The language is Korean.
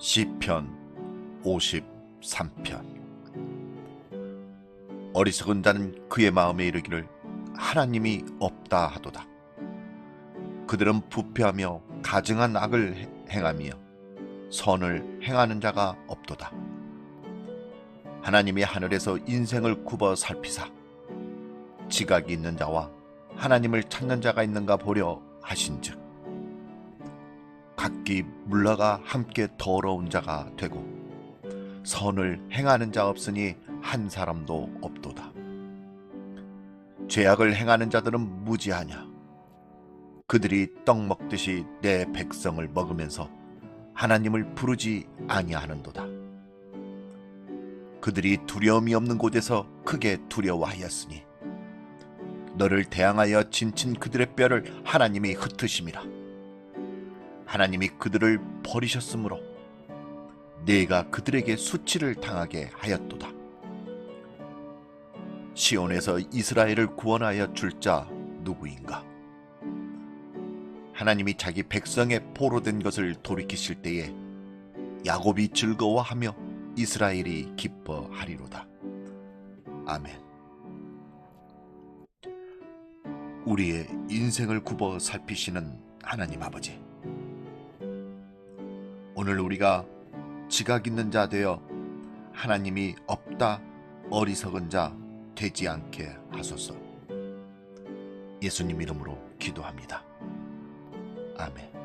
시편 53편. 어리석은 자는 그의 마음에 이르기를 하나님이 없다 하도다. 그들은 부패하며 가증한 악을 해- 행하며 선을 행하는 자가 없도다. 하나님이 하늘에서 인생을 굽어 살피사 지각이 있는 자와 하나님을 찾는 자가 있는가 보려 하신즉 각기 물러가 함께 더러운 자가 되고 선을 행하는 자 없으니 한 사람도 없도다. 죄악을 행하는 자들은 무지하냐? 그들이 떡 먹듯이 내 백성을 먹으면서 하나님을 부르지 아니하는도다. 그들이 두려움이 없는 곳에서 크게 두려워하였으니 너를 대항하여 진친 그들의 뼈를 하나님이 흩으심이라. 하나님이 그들을 버리셨으므로 네가 그들에게 수치를 당하게 하였도다. 시온에서 이스라엘을 구원하여 줄 자 누구인가? 하나님이 자기 백성의 포로 된 것을 돌이키실 때에 야곱이 즐거워하며 이스라엘이 기뻐하리로다. 아멘. 우리의 인생을 굽어 살피시는 하나님 아버지. 오늘 우리가 지각 있는 자 되어 하나님이 없다 어리석은 자 되지 않게 하소서. 예수님 이름으로 기도합니다. 아멘.